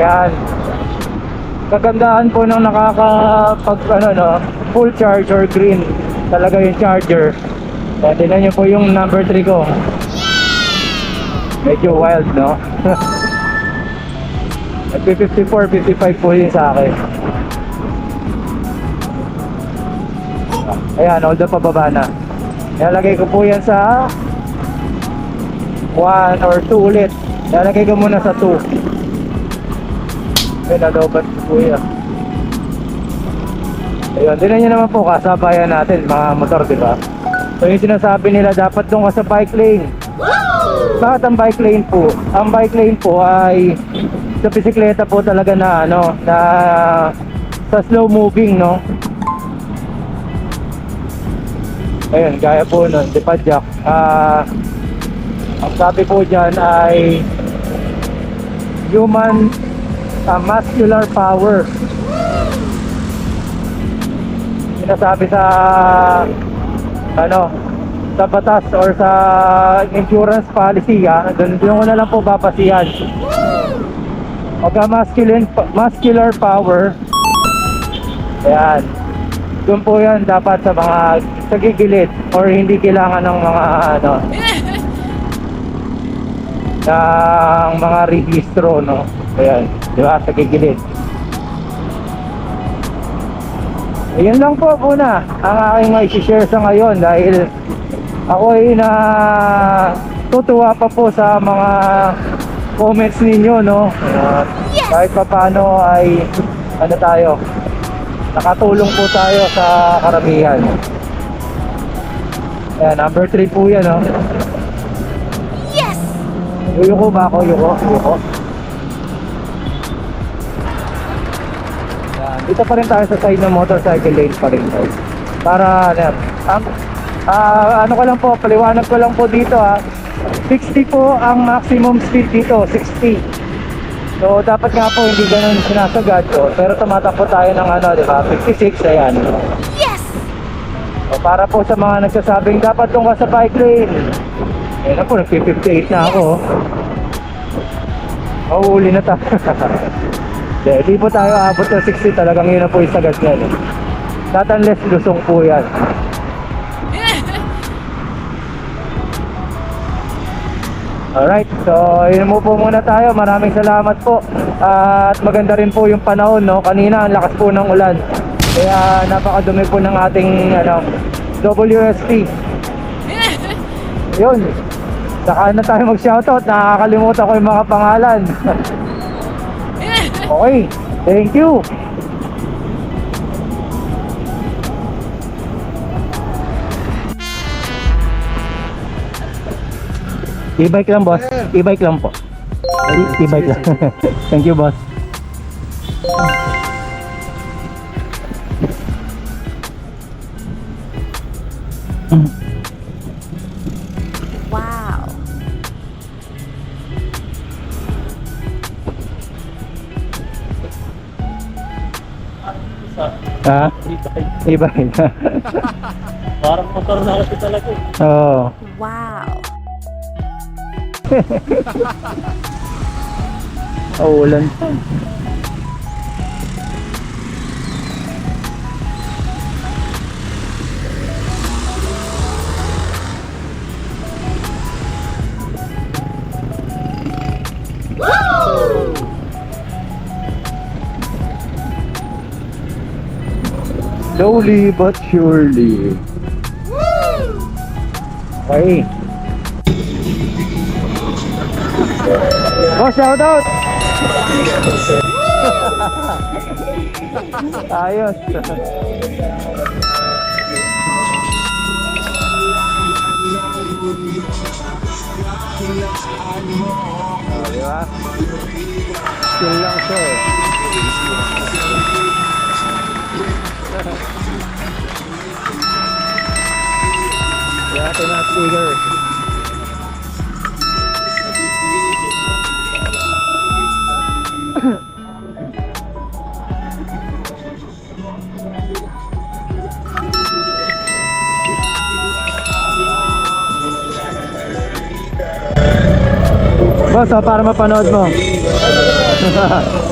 Ayan. Kagandahan po ng nakakapag ano no, full charge or green talaga yung charger. Kaya tingnan niyo po yung number 3 ko. Medyo wild, no? Nagpi-54, 55 po yun sa akin. Ayan, hold up pababa na. Ilalagay ko po yan sa 1 or 2 ulit. Ilalagay ko muna sa 2. Ko po yan. Ayun, tinan nyo naman po kasabayan natin mga motor, di ba? So yung sinasabi nila dapat doon ka sa bike lane. Bakit ang bike lane po? Ang bike lane po ay sa bisikleta po talaga na ano, na sa slow moving, no? Ayun, gaya po nun, di pa jack. Ah, ang sabi po dyan ay human ah, muscular power. Sinasabi sa ano, sa batas or sa insurance policy ha, doon doon ko na lang po babasihan. Pagka masculine, muscular power, ayan, doon po yan dapat sa mga sa gigilid or hindi kailangan ng mga ano ng mga rehistro no ayan di ba sa gigilid Ayun lang po muna ang aking may share sa ngayon dahil ako ay na tutuwa pa po sa mga comments ninyo no. Uh, kahit pa paano ay ano tayo nakatulong po tayo sa karamihan. Ayan, number 3 po yan no. Yes! Yuko ba ako? Yuko? Yuko? Dito pa rin tayo sa side ng motorcycle lane pa rin guys. Para ano, ang, ah, ano ko lang po, paliwanag ko lang po dito ha. 60 po ang maximum speed dito, 60. So dapat nga po hindi ganun sinasagad ko, pero tumatakbo tayo ng ano, di ba? 56 ayan. Yes! O, para po sa mga nagsasabing dapat ka sa bike lane. Na po, nag-58 na ako. Mauuli na tayo. Hindi, di po tayo abot ng 60 talagang yun na po yung sagad niyan. Eh. Not unless lusong po yan. Alright, so yun mo po muna tayo. Maraming salamat po. At maganda rin po yung panahon, no? Kanina ang lakas po ng ulan. Kaya napakadumi po ng ating ano, WSP. Yun. Saka na tayo mag-shoutout. Nakakalimutan ko yung mga pangalan. okay. Thank you. E-bike lang, boss. E-bike lang po. E-bike lang. Thank you, boss. Wow! Ha? E-bike. Parang motor na kasi talaga. eh. Oo. Wow! Oh, ulan pa. Slowly but surely. Okay. Oh, shout out! Ayos. oh, di ba? Chill lang siya eh. Speaker. Boss, ah, para mapanood mo.